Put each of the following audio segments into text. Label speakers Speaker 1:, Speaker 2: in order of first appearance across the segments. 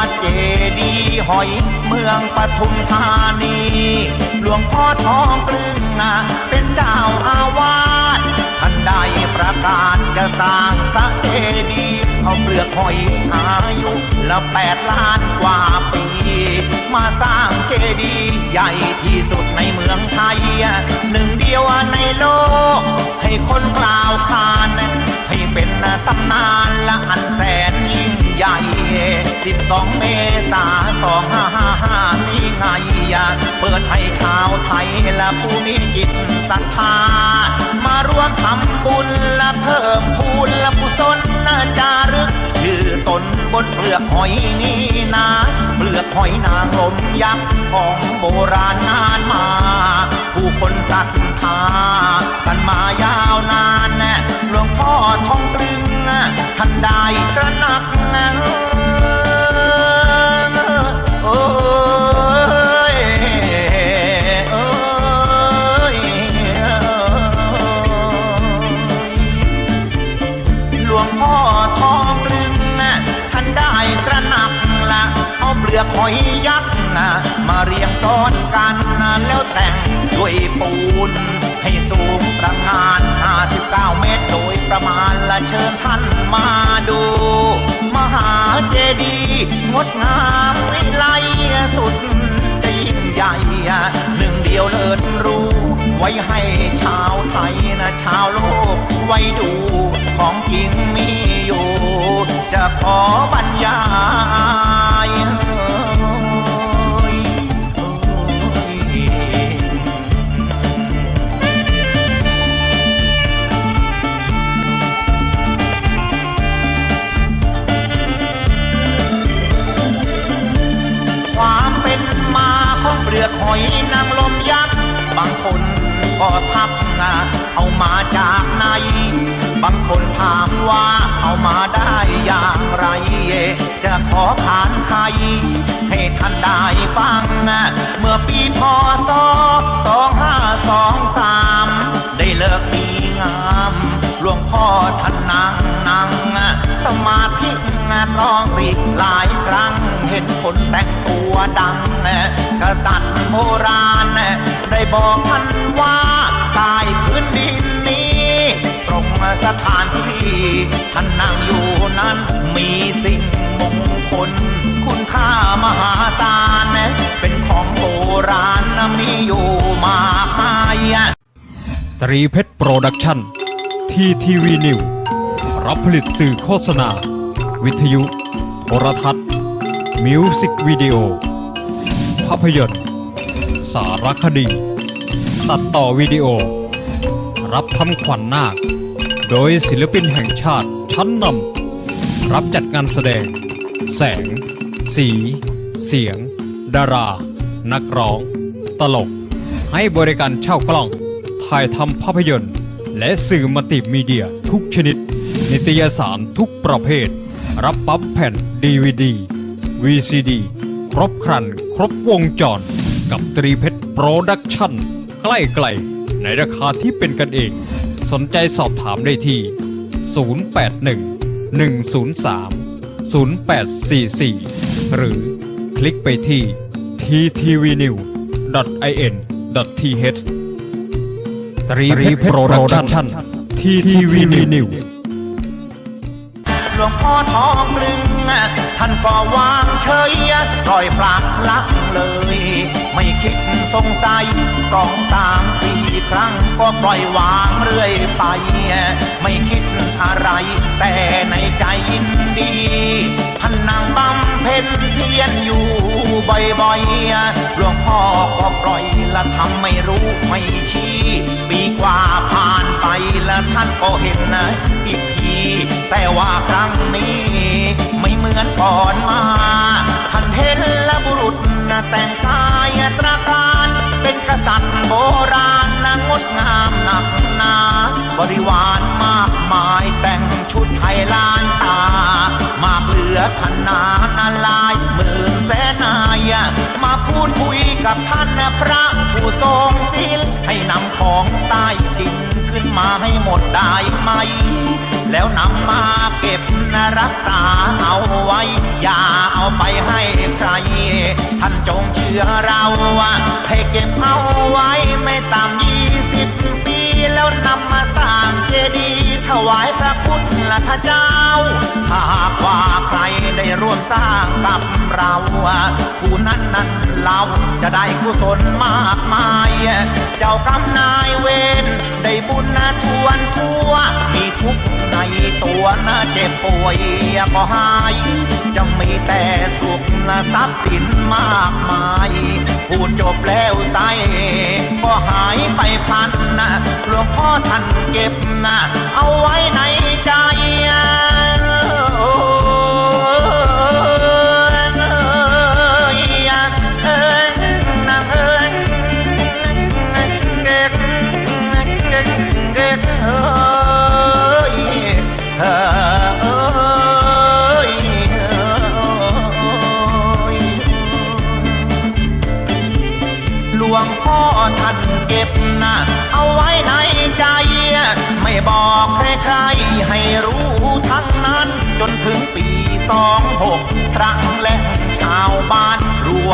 Speaker 1: วัดเจดีหอยเมืองปทุมธานี หลวงพ่อทองกลึงนะเป็นเจ้าอาวาสท่านได้ประกาศจะสร้างพระเจดีย์เอาเปลือกหอยอายุละแปดล้านกว่าปี มาสร้างเจดีย์ใหญ่ที่สุดในเมืองไทยหนึ่งเดียวในโลก ให้คนกล่าวขาน ให้เป็นตำนาน ไทยและผู้มีจิตศรัทธา มาร่วมทำบุญและเพิ่มพูนและกุศลจารึกชื่อตนบนเปลือกหอยนี้นะเปลือกหอยนางลมยักษ์ของโบราณนานมา ผู้คนศรัทธากันมายาวนานน่หลวงพ่อทองกลึงท่านได้ตระหนั ลือกหอยยักษ์นะมาเรียงซ้อนกันนะแล้วแต่งด้วยปูน ให้สูงประงาน59 เมตรโดยประมาณและเชิญท่านมาดู มหาเจดีย์งดงามวิไลสุดจะยิ่งใหญ่หนึ่งเดียวเลิศรู้ ไว้ให้ชาวไทยนะชาวโลกไว้ดูของจริงมีอยู่ จะขอบรรยาย อขานไทยให้ท่านได้ฟัง เมื่อปีพศ2523 ได้เลิกดีงามหลวงพ่อท่านนั่งนั่งสมาธิงานร้องสิหลายครั้ง เห็นคนแต่งตัวดังกษัตริย์โบราณ ได้บอกท่านว่าใตายพื้นดินนี้ ตรงสถานที่ท่านนั่งอยู่นั้นมีส คลคุณค่ามหาศาลเป็นของโบราณมีอยู่มากมาย
Speaker 2: ตรีเพชรโปรดักชั่น ทีทีวีนิวรับผลิตสื่อโฆษณา วิทยุ โทรทัศน์ มิวสิกวิดีโอ ภาพยนตร์ สารคดี ตัดต่อวิดีโอ รับทำขวัญนาค โดยศิลปินแห่งชาติชั้นนำรับจัดงานแสดง แสง สี เสียง ดารา นักร้อง ตลก ให้บริการเช่ากล้อง ถ่ายทำภาพยนตร์ และสื่อมัลติมีเดียทุกชนิด นิตยสารทุกประเภท รับปั๊บแผ่นดีวดี VCD ครบครัน ครบวงจร กับตรีเพชรโปรดักชั่น ใกล้ไกล ในราคาที่เป็นกันเอง สนใจสอบถามได้ที่ 081 103 0844 หรือคลิกไปที่ ttvnew.in.th ตรีเพชรโปรดักชั่นทีทีวีนิว
Speaker 1: หลวงพ่อทองลึงท่านก็วาง เฉยปล่อยปลักลักเลย ไม่คิดสงสัยสองสามสี่ครั้งก็ปล่อยวางเรื่อยไป ไม่คิดอะไร แต่ในใจยินดีท่านนั่งบำเพ็ญเพียรอยู่บ่อยๆหลวงพ่อก็ปล่อยละทำไม่รู้ไม่ชี้ ปีกว่าผ่าน ล้วท่านก็เห็นนะอีกทีแต่ว่าครั้งนี้ ไม่เหมือนก่อนมาท่านเห็นและบุรุษนะแต่งกายตระการเป็นกษัตริย์โบราณนะงดงามหนักหนาบริวารมากมายแต่งชุดไทยล้านตา มาเหลือขนานาลายหมื่นแสนนายมาพูดคุยกับท่านพระผู้ทรงศีลให้นำของใต้ดิน ขึ้นมาให้หมดได้ไหม แล้วนำมาเก็บนะรักษาเอาไว้ อย่าเอาไปให้ใคร ท่านจงเชื่อเราว่าให้เก็บเอาไว้ไม่ต่ำยี่สิบปี แล้วนำมาสร้างเจดีย์ถวายพระพุทธ เจ้าถ้า หากว่าใครได้ร่วมสร้างกับเราผู้นั้นนั้นเราจะได้กุศลมากมาย เจ้ากรรมนายเวรได้บุญนะทวนทั่ว มีทุกในตัวนะเจ็บป่วยก็หาย จะมีแต่สุขนะทรัพย์สินมากมาย พูดจบแล้วใจก็หายไปพันนะหลวงพ่อท่านเก็บนะเอาไว้ในใจ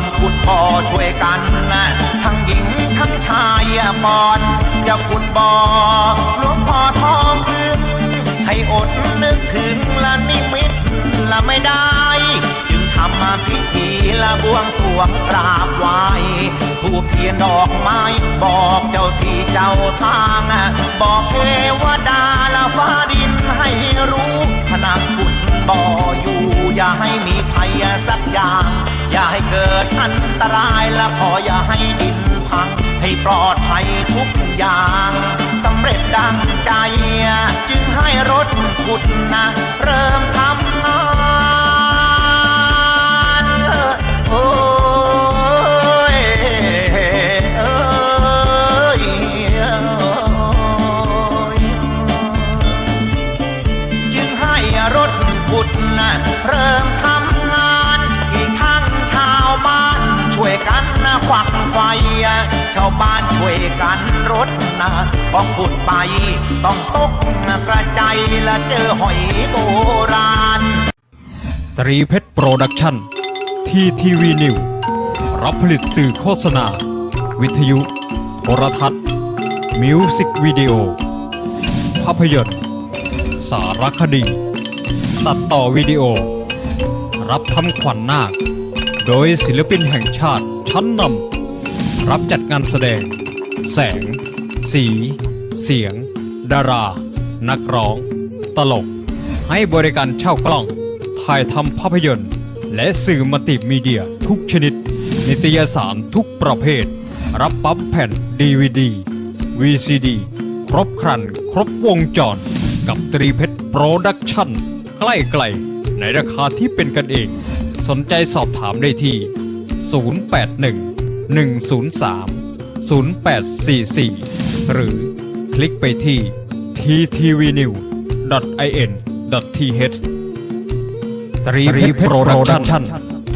Speaker 1: มขุดบ่อช่วยกัน ทั้งหญิงทั้งชายก่อนจะขุดบ่อหลวงพ่อทองขึ้นให้อดนึกถึงละนิมิตละไม่ได้ จึงทำมาพิธีละบวงสรวงกราบไหว้ถูกเทียนดอกไม้บอกเจ้าที่เจ้าทาง บอกเทวดาละฟ้าดินให้รู้ขณะขุดบ่ออยู่อย่าให้มีภ ยสักอย่าง อย่าให้เกิดอันตรายและขออย่าให้ดินพัง ให้ปลอดภัยทุกอย่างสำเร็จดังใจ จึงให้รถขุดนะ เริ่มทำ ฟชาวบ้านช่วยกันรถนะพอขุดไปต้องตกกระจายและเจอหอยโบราณ
Speaker 2: ตรีเพชรโปรดักชั่น ทีทีวีนิว รับผลิตสื่อโฆษณา วิทยุ โทรทัศน์ มิวสิกวิดีโอ ภาพยนตร์ สารคดี ตัดต่อวิดีโอ รับทำขวัญนาค โดยศิลปินแห่งชาติชั้นนำ รับจัดงานแสดง แสง สี เสียง ดารา นักร้อง ตลก ให้บริการเช่ากล้อง ถ่ายทำภาพยนตร์ และสื่อมัลติมีเดียทุกชนิด นิตยสารทุกประเภท รับปั๊มแผ่นดีวดี VCD ครบครัน ครบวงจร กับตรีเพชรโปรดักชั่น ใกล้ไกล ในราคาที่เป็นกันเอง สนใจสอบถามได้ที่ 081 103 0844 หรือคลิกไปที่ ttvnew.in.th ตรีเพชรโปรดักชั่น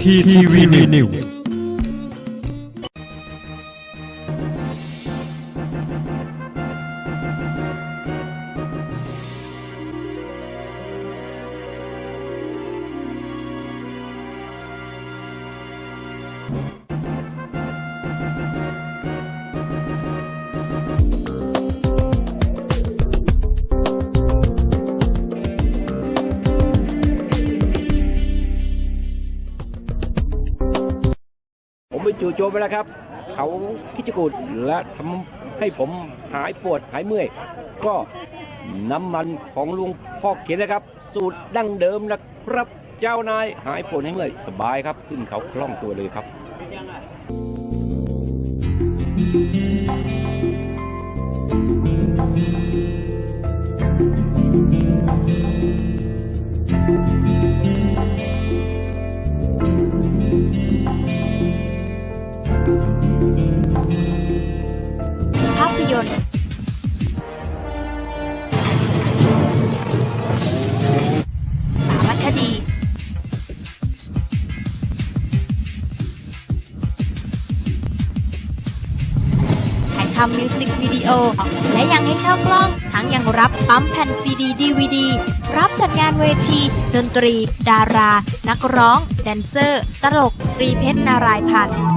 Speaker 2: ทีทีวีนิว
Speaker 3: จู่โจมไปแล้วครับ เขาคิดจกูดและทำให้ผมหายปวดหายเมื่อย ก็น้ำมันของลุงพ่อเขียนนะครับ สูตรดั้งเดิมนะครับ เจ้านายหายปวดหายเมื่อยสบายครับ ขึ้นเขาคล่องตัวเลยครับำ
Speaker 4: มิวสิกวิดีโอ และยังให้เช่ากล้อง ทั้งยังรับปั๊มแผ่นซีดีดีวดีรับจัดงานเวที ดนตรี ดารา นักร้อง แดนเซอร์ ตลกตรีเพชรนารายพันธ์